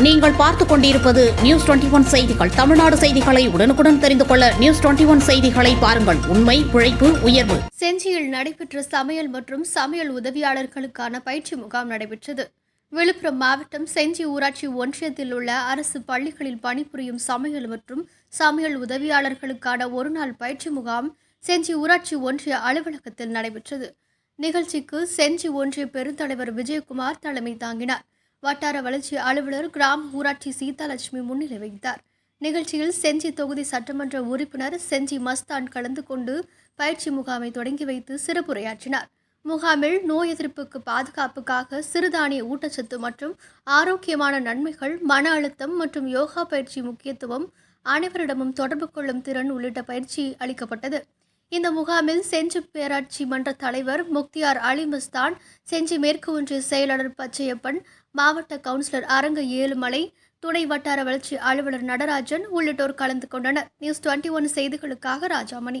நீங்கள் பார்த்துக் கொண்டிருப்பது நியூஸ் டுவெண்டி ஒன் செய்திகள். தமிழ்நாடு செய்திகளை உடனுக்குடன் தெரிந்து கொள்ள நியூஸ் டுவெண்டி ஒன் செய்திகளை பாருங்கள். உண்மை உழைப்பு உயர்வு. செஞ்சியில் நடைபெற்ற சமையல் மற்றும் சமையல் உதவியாளர்களுக்கான பயிற்சி முகாம் நடைபெற்றது. விழுப்புரம் மாவட்டம் செஞ்சி ஊராட்சி ஒன்றியத்தில் உள்ள அரசு பள்ளிகளில் பணிபுரியும் சமையல் மற்றும் சமையல் உதவியாளர்களுக்கான ஒருநாள் பயிற்சி முகாம் செஞ்சி ஊராட்சி ஒன்றிய அலுவலகத்தில் நடைபெற்றது. நிகழ்ச்சிக்கு செஞ்சி ஒன்றிய பெருந்தலைவர் விஜயகுமார் தலைமை தாங்கினார். வட்டார வளர்ச்சி அலுவலர் கிராம ஊராட்சி சீதாலட்சுமி முன்னிலை வைத்தார் நிகழ்ச்சியில் செஞ்சி தொகுதி சட்டமன்ற உறுப்பினர் செஞ்சி மஸ்தான் கலந்து கொண்டு பயிற்சி முகாமை தொடங்கி வைத்து சிறப்புரையாற்றினார். முகாமில் நோய் எதிர்ப்புக்கு பாதுகாப்புக்காக சிறுதானிய ஊட்டச்சத்து மற்றும் ஆரோக்கியமான நன்மைகள் மன அழுத்தம் மற்றும் யோகா பயிற்சி முக்கியத்துவம் அனைவரிடமும் தொடர்பு கொள்ளும் திறன் உள்ளிட்ட பயிற்சி அளிக்கப்பட்டது. இந்த முகாமில் செஞ்சி பேராட்சி மன்ற தலைவர் முக்தியார் அலி மஸ்தான் செஞ்சி மேற்கு ஒன்றிய செயலாளர் பச்சையப்பன் மாவட்ட கவுன்சிலர் அரங்க ஏழுமலை துணை வட்டார வளர்ச்சி அலுவலர் நடராஜன் உள்ளிட்டோர் கலந்து கொண்டனர். நியூஸ் டுவெண்ட்டி ஒன் செய்திகளுக்காக ராஜாமணி.